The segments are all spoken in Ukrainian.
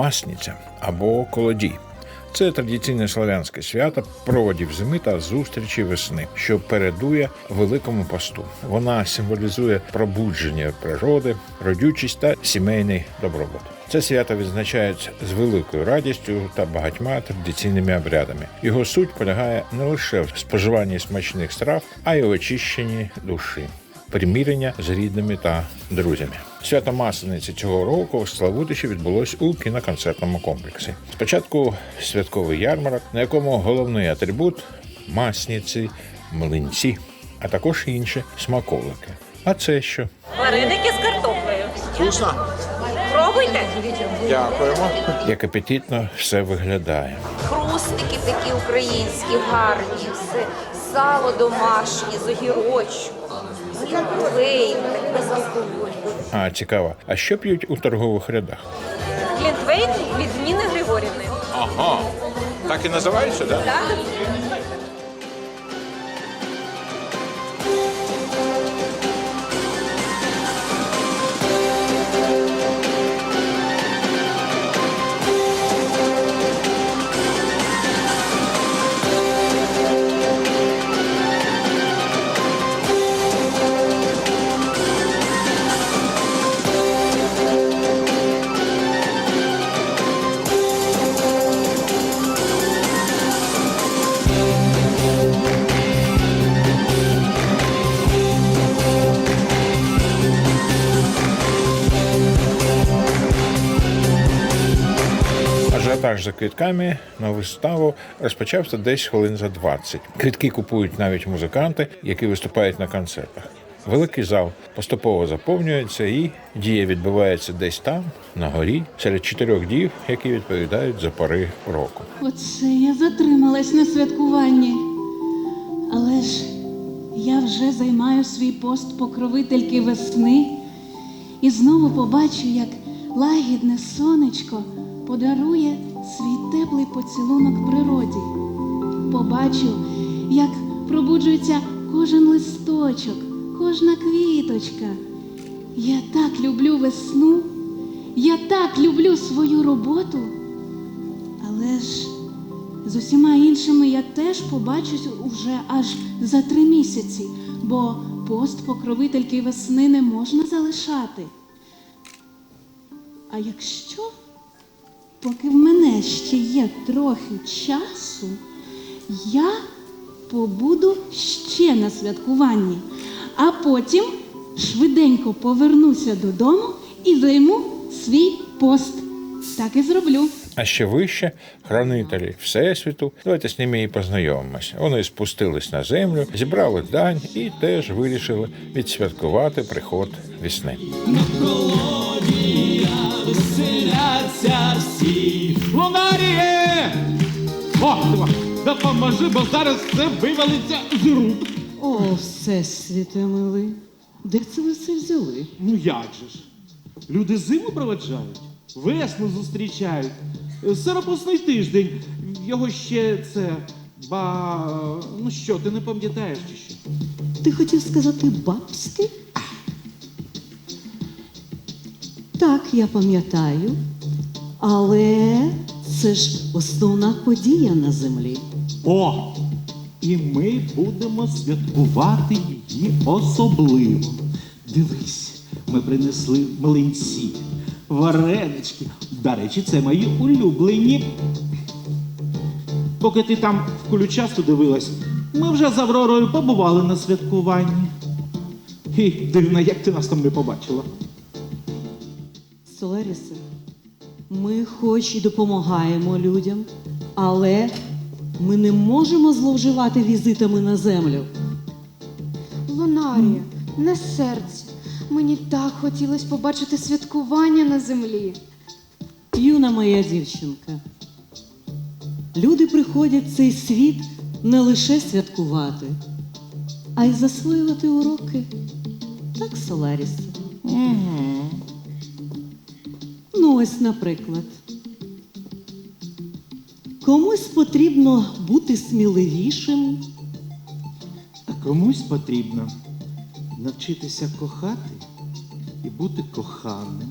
Масниця або колодій. Це традиційне славянське свято проводів зими та зустрічі весни, що передує великому посту. Вона символізує пробудження природи, родючість та сімейний добробут. Це свято відзначають з великою радістю та багатьма традиційними обрядами. Його суть полягає не лише в споживанні смачних страв, а й у очищенні душі примірення з рідними та друзями. Свято Маслениці цього року в Славутичі відбулось у кіноконцертному комплексі. Спочатку святковий ярмарок, на якому головний атрибут масниці, млинці, а також інші смаколики. А це що? Вареники з картоплею. Вкусно? Пробуйте. Дякуємо. Як апетитно все виглядає. Хрустики такі українські, гарні, все сало домашнє з безалкогольне. А цікаво, а що п'ють у торгових рядах? Глінтвейн від Ніни Григорівни. Ага. Так і називається, так? Да? Ажіотаж за квитками на виставу розпочався десь хвилин за 20. Квитки купують навіть музиканти, які виступають на концертах. Великий зал поступово заповнюється і дія відбувається десь там, на горі, серед чотирьох дів, які відповідають за пори року. Оце я затрималась на святкуванні. Але ж я вже займаю свій пост покровительки весни і знову побачу, як лагідне сонечко подарує свій теплий поцілунок природі. Побачу, як пробуджується кожен листочок, кожна квіточка. Я так люблю весну, я так люблю свою роботу. Але ж з усіма іншими я теж побачусь уже аж за три місяці, бо пост покровительки весни не можна залишати. А якщо, поки в мене ще є трохи часу, я побуду ще на святкуванні, а потім швиденько повернуся додому і займу свій пост. Так і зроблю. А ще вище хранителі Всесвіту. Давайте з ними і познайомимося. Вони спустились на землю, зібрали дань і теж вирішили відсвяткувати приход весни. Допоможи, бо зараз все вивалиться з рук. О, всесвіте милий. Де це ви все взяли? Ну як же ж? Люди зиму проведжають, весну зустрічають. Е, Сиропусний тиждень. Його ще це. Ба. Ну що, ти не пам'ятаєш чи що? Ти хотів сказати бабський? Так, я пам'ятаю. Але це ж основна подія на землі. О! І ми будемо святкувати її особливо. Дивись, ми принесли млинці, варенички. До речі, це мої улюблені. Поки ти там в ключасту дивилась, ми вже з Авророю побували на святкуванні. І дивно, як ти нас там не побачила. Соларісе, ми хоч і допомагаємо людям, але ми не можемо зловживати візитами на землю. Лунарія, не серце. Мені так хотілося побачити святкування на землі. Юна моя дівчинка. Люди приходять в цей світ не лише святкувати, а й засвоювати уроки. Так, Соларісе? Ну, ось, наприклад. Комусь потрібно бути сміливішим, А комусь потрібно навчитися кохати і бути коханим.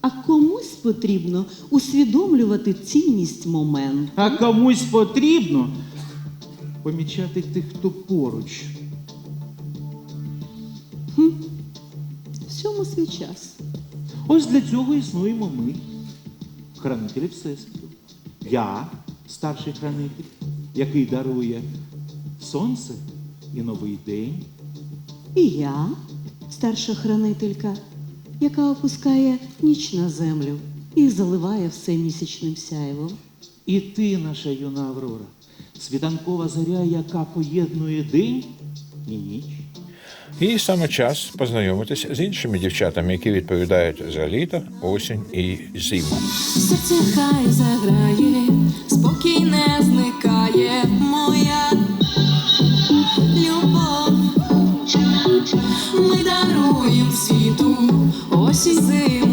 а комусь потрібно усвідомлювати цінність моменту. А комусь потрібно помічати тих, хто поруч. Всьому свій час. Ось для цього існуємо ми, хранителі Всесвіту. Я, старший хранитель, який дарує сонце і новий день. І я, старша хранителька, яка опускає ніч на землю і заливає все місячним сяйвом. І ти, наша юна Аврора, світанкова зоря, яка поєднує день і ніч. І саме час познайомитись з іншими дівчатами, які відповідають за літо, осінь і зиму. Серце хай заграє, спокій не зникає моя любов. Ми даруємо світу, осінь, зиму,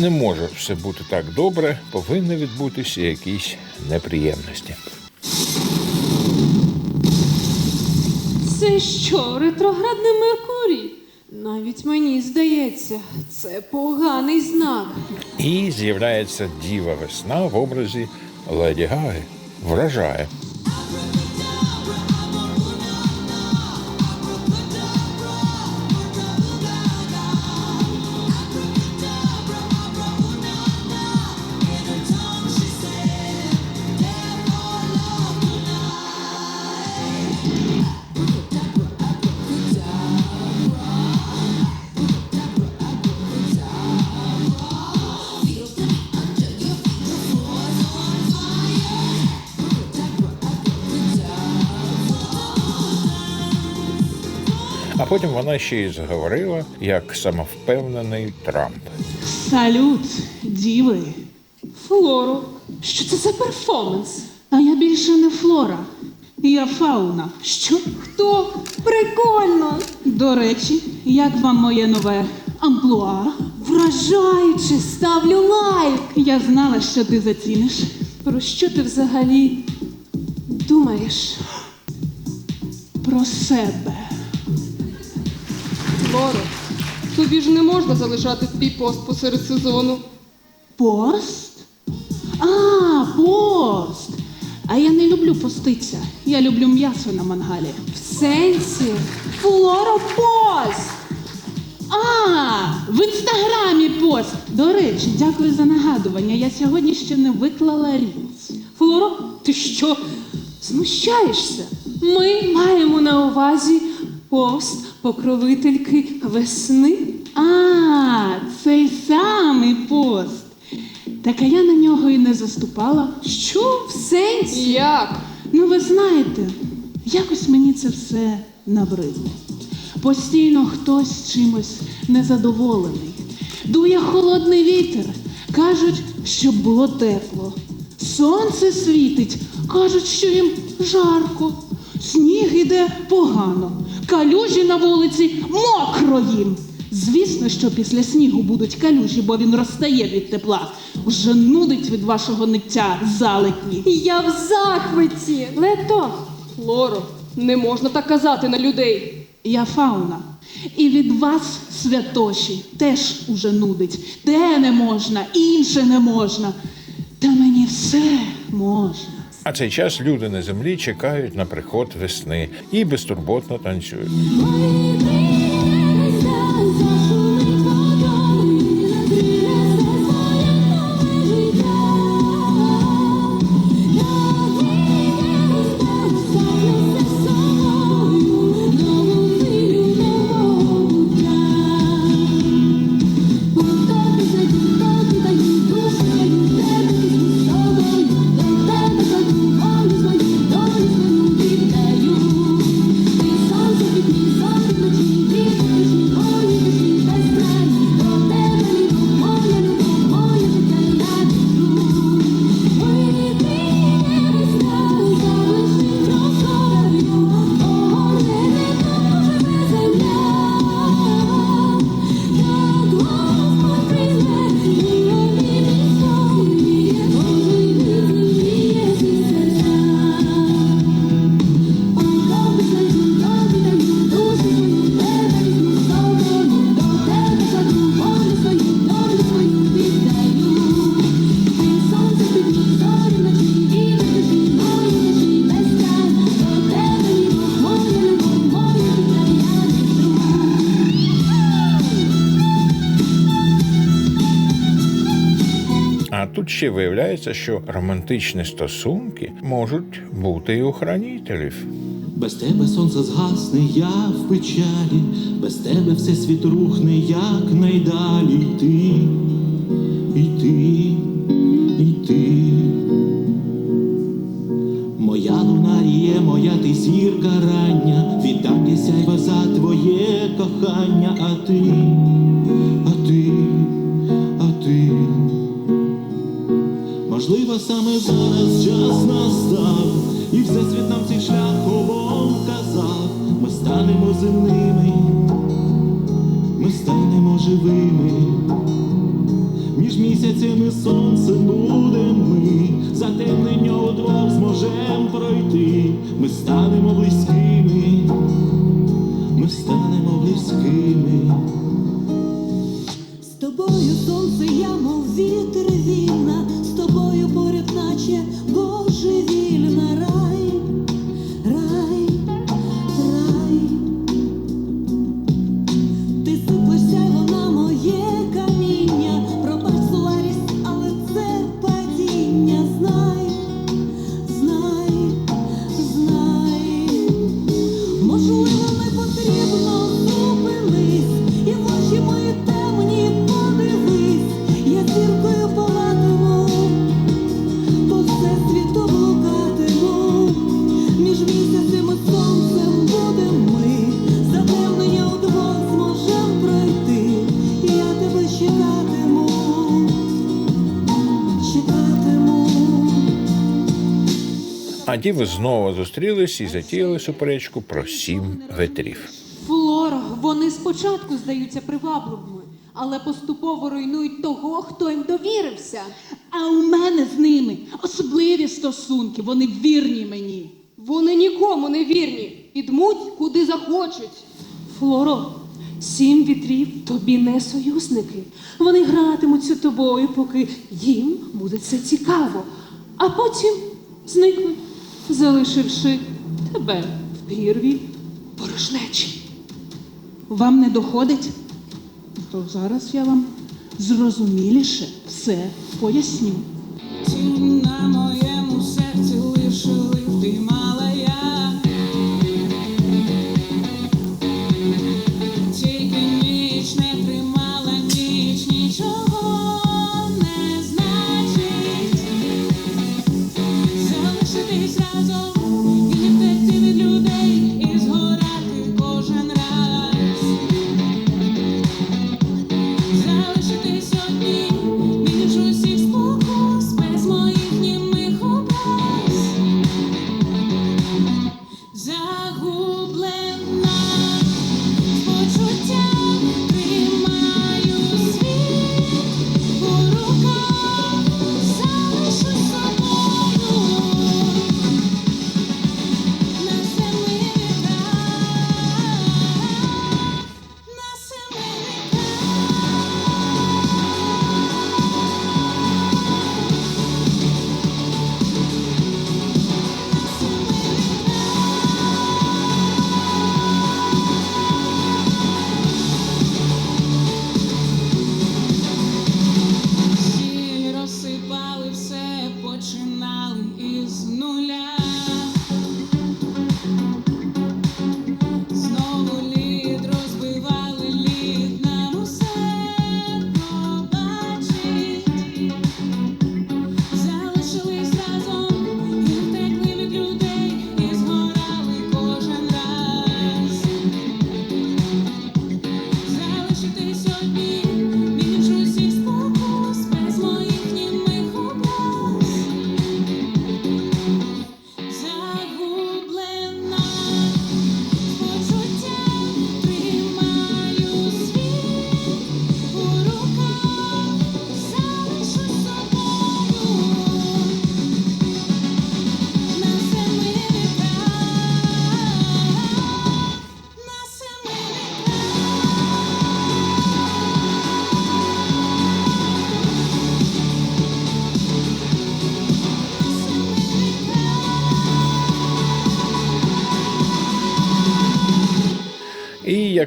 не може все бути так добре, повинні відбутися якісь неприємності. Це що, ретроградний Меркурій? Навіть мені здається, це поганий знак. І з'являється діва весна в образі Леді Гаги. Вражає. Потім вона ще й заговорила як самовпевнений Трамп. Салют, діви. Флоро, що це за перформанс? А я більше не флора. Я фауна. Що? Хто? Прикольно! До речі, як вам моє нове амплуа? Вражаюче, ставлю лайк! Я знала, що ти заціниш. Про що ти взагалі думаєш? Про себе. Лоро, тобі ж не можна залишати твій пост посеред сезону. Пост? А, пост! А я не люблю поститися. Я люблю м'ясо на мангалі. В сенсі? Флоропост! А, в інстаграмі пост. До речі, дякую за нагадування. Я сьогодні ще не виклала ріц. Флоро, ти що? Знущаєшся? Ми маємо на увазі пост покровительки весни. А, цей самий пост. Так а я на нього і не заступала. Що в сенсі? Як? Ну, ви знаєте, якось мені це все набридло. Постійно хтось чимось незадоволений. Дує холодний вітер. Кажуть, щоб було тепло. Сонце світить, кажуть, що їм жарко. Сніг іде погано. Калюжі на вулиці мокро їм. Звісно, що після снігу будуть калюжі, бо він розтає від тепла. Вже нудить від вашого ниття залетні. Я в захваті! Лето! Лоро, не можна так казати на людей. Я фауна. І від вас, святоші, теж уже нудить. Те не можна, інше не можна. Та мені все можна. А цей час люди на землі чекають на приход весни і безтурботно танцюють. Ще виявляється, що романтичні стосунки можуть бути і у хранителів. Без тебе сонце згасне, я в печалі, без тебе все світ рухне, як найдалі йти, йти, йти. Моя лунаріє, моя ти зірка рання, віддам сяйва за твоє кохання, а ти, саме зараз час настав, і всесвіт нам цей шлях обом казав. Ми станемо земними, А діви знову зустрілись і затіяли суперечку про сім ветрів. Флоро, вони спочатку здаються привабливими, але поступово руйнують того, хто їм довірився. А у мене з ними особливі стосунки, вони вірні мені. Вони нікому не вірні. Підмуть куди захочуть. Флоро, сім вітрів тобі не союзники. Вони гратимуться тобою, поки їм буде це цікаво, а потім зникнуть, залишивши тебе в прірві порожнечі. Вам не доходить? То зараз я вам зрозуміліше все поясню. На моєму серці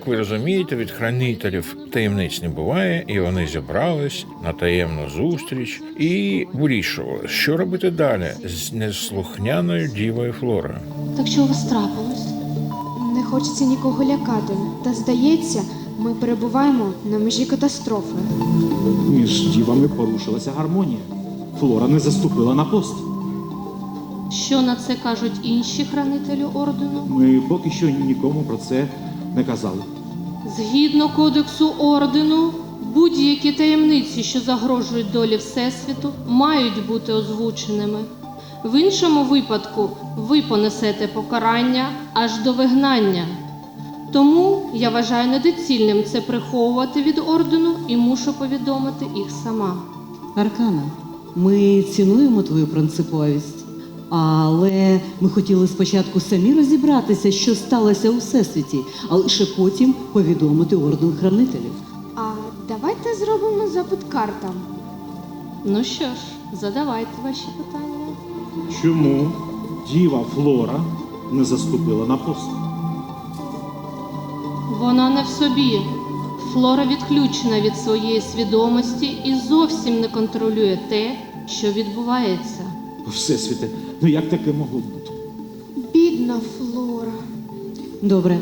як ви розумієте, від хранителів таємниць не буває, і вони зібрались на таємну зустріч і вирішували, що робити далі з неслухняною дівою Флорою. Так що у вас трапилось? Не хочеться нікого лякати, та здається, ми перебуваємо на межі катастрофи. Між дівами порушилася гармонія. Флора не заступила на пост. Що на це кажуть інші хранителі ордену? Ми поки що нікому про це не казали. Згідно кодексу ордену, будь-які таємниці, що загрожують долі Всесвіту, мають бути озвученими. В іншому випадку ви понесете покарання аж до вигнання. Тому я вважаю недоцільним це приховувати від ордену і мушу повідомити їх сама. Аркана, ми цінуємо твою принциповість, але ми хотіли спочатку самі розібратися, що сталося у всесвіті, а лише потім повідомити орден хранителів. А давайте зробимо запит картам. Ну що ж, задавайте ваші питання. Чому діва Флора не заступила на пост? Вона не в собі. Флора відключена від своєї свідомості і зовсім не контролює те, що відбувається. Всесвіте, ну як таке могло бути? Бідна Флора. Добре.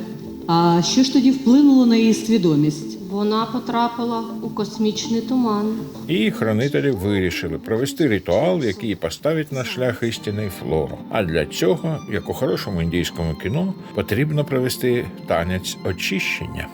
А що ж тоді вплинуло на її свідомість? Вона потрапила у космічний туман. І хранителі вирішили провести ритуал, який поставить на шлях істини Флору. А для цього, як у хорошому індійському кіно, потрібно провести танець очищення.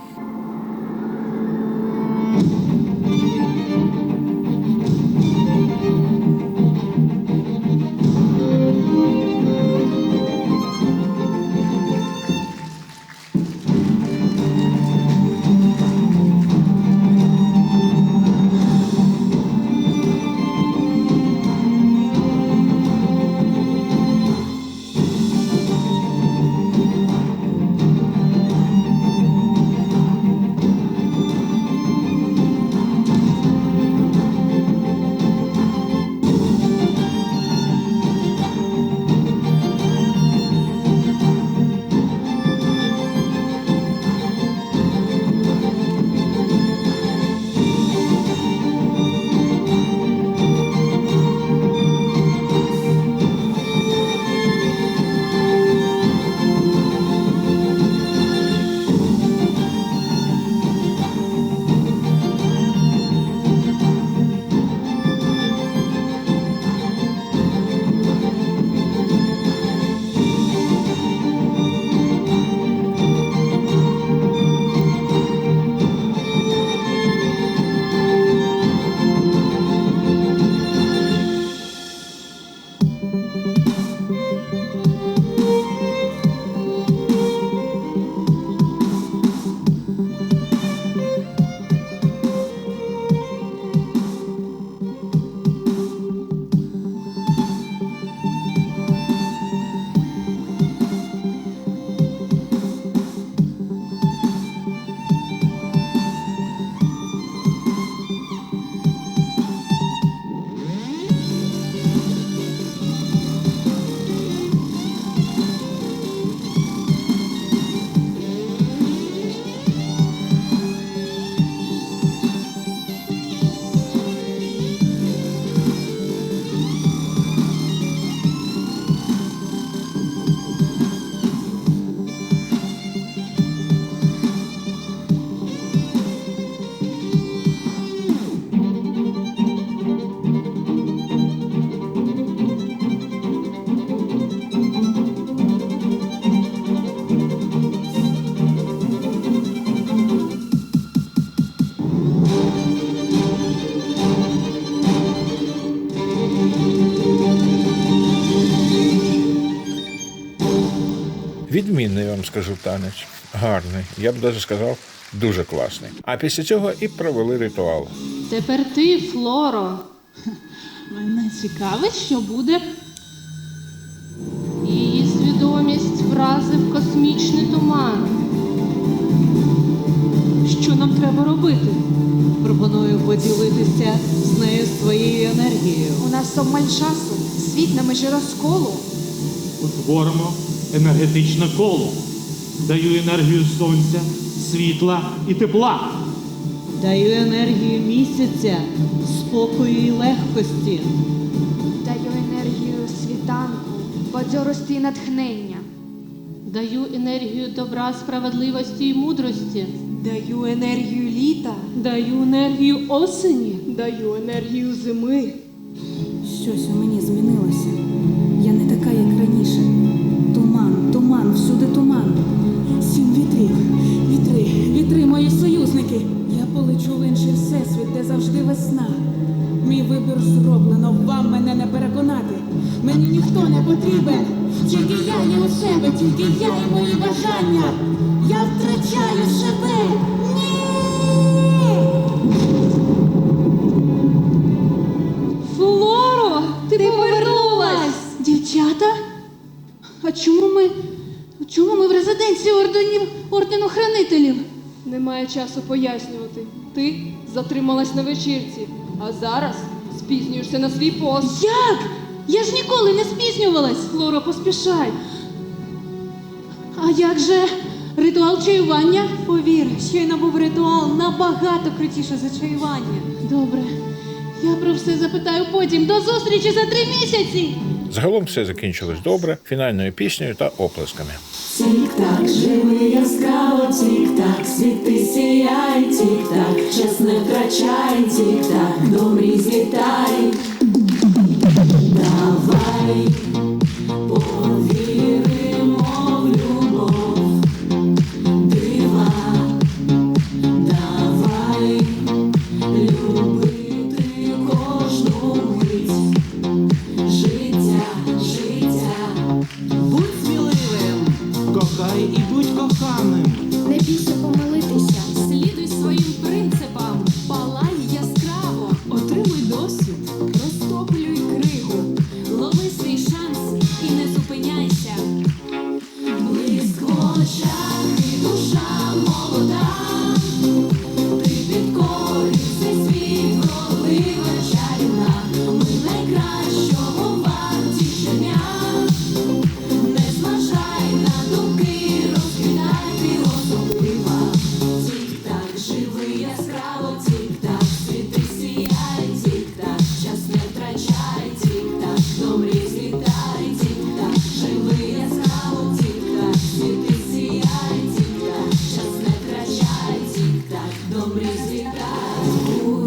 Відмінний я вам скажу танець. Гарний. Я б навіть сказав, дуже класний. А після цього і провели ритуал. Тепер ти, Флоро. Мене цікавить, що буде. Її свідомість вразив космічний туман. Що нам треба робити? Пропоную поділитися з нею своєю енергією. У нас обмаль часу, світ на межі розколу. Утворимо енергетичне коло. Даю енергію сонця, світла і тепла. Даю енергію місяця, спокою і легкості. Даю енергію світанку, бадьорості і натхнення. Даю енергію добра, справедливості і мудрості. Даю енергію літа. Даю енергію осені. Даю енергію зими. Щось у мені змінилося. Я не така, як раніше. Всюди туман. Сім вітрів, вітри, вітри, мої союзники. Я полечу в інший всесвіт, де завжди весна. Мій вибір зроблено, вам мене не переконати. Мені ніхто не потрібен. Тільки я є у себе, тільки я і мої бажання. Я втрачаю себе. Чому ми в резиденції орденів ордену хранителів? Немає часу пояснювати. Ти затрималась на вечірці, а зараз спізнюєшся на свій пост. Як? Я ж ніколи не спізнювалась. Флоро, поспішай. А як же ритуал чаювання? Повір, щойно був ритуал набагато крутіше за чаювання. Добре. Я про все запитаю потім. До зустрічі за три місяці. Загалом все закінчилось добре, фінальною піснею та оплесками. Тік-так, живи яскраво, тік-так, світи сіяй, тік-так, час не втрачай, тік-так, добрі злітай. І будь коханим. Obrigado.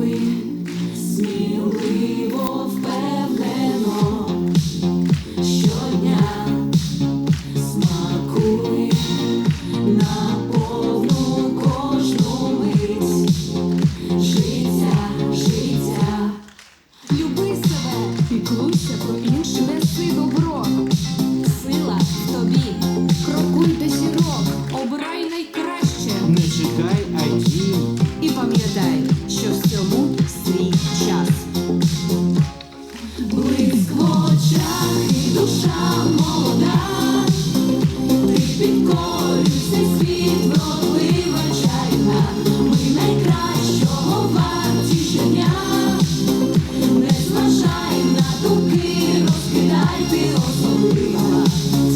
Ти особлива.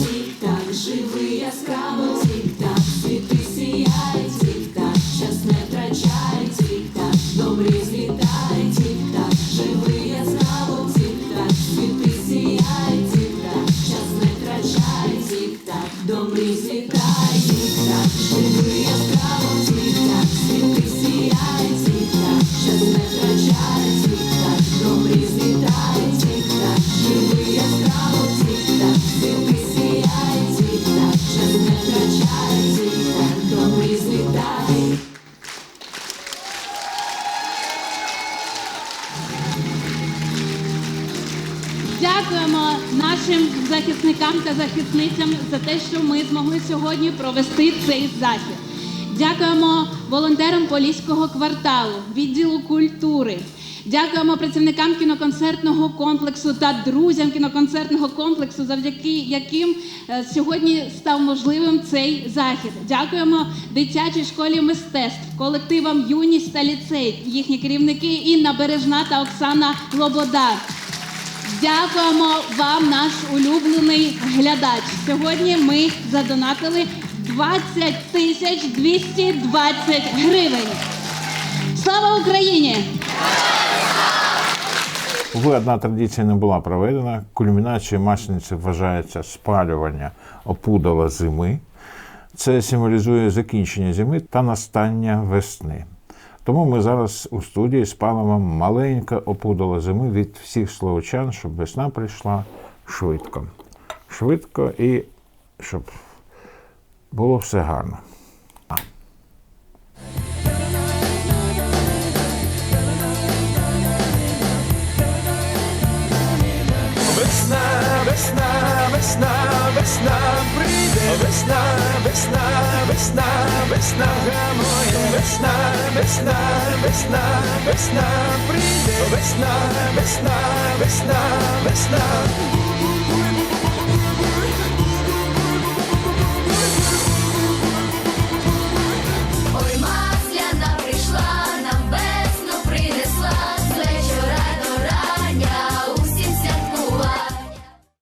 Тік-так, живи яскраво, сьогодні провести цей захід. Дякуємо волонтерам Поліського кварталу, відділу культури. Дякуємо працівникам кіноконцертного комплексу та друзям кіноконцертного комплексу, завдяки яким е, сьогодні став можливим цей захід. Дякуємо дитячій школі мистецтв, колективам Юність та ліцей, їхні керівники Інна Бережна та Оксана Лобода. Дякуємо вам, наш улюблений глядач. Сьогодні ми задонатили 20 тисяч 220 гривень. Слава Україні! Увы, одна традиція не була проведена. Кульмінацією Маслениці вважається спалювання опудала зими. Це символізує закінчення зими та настання весни. Тому ми зараз у студії спалимо маленьке опудало зими від всіх словочан, щоб весна прийшла швидко. Швидко і щоб було все гарно. Весна, весна, весна, весна прийде, весна, весна, весна, весна моя весна, весна, весна, весна прийде, весна, весна, весна, весна.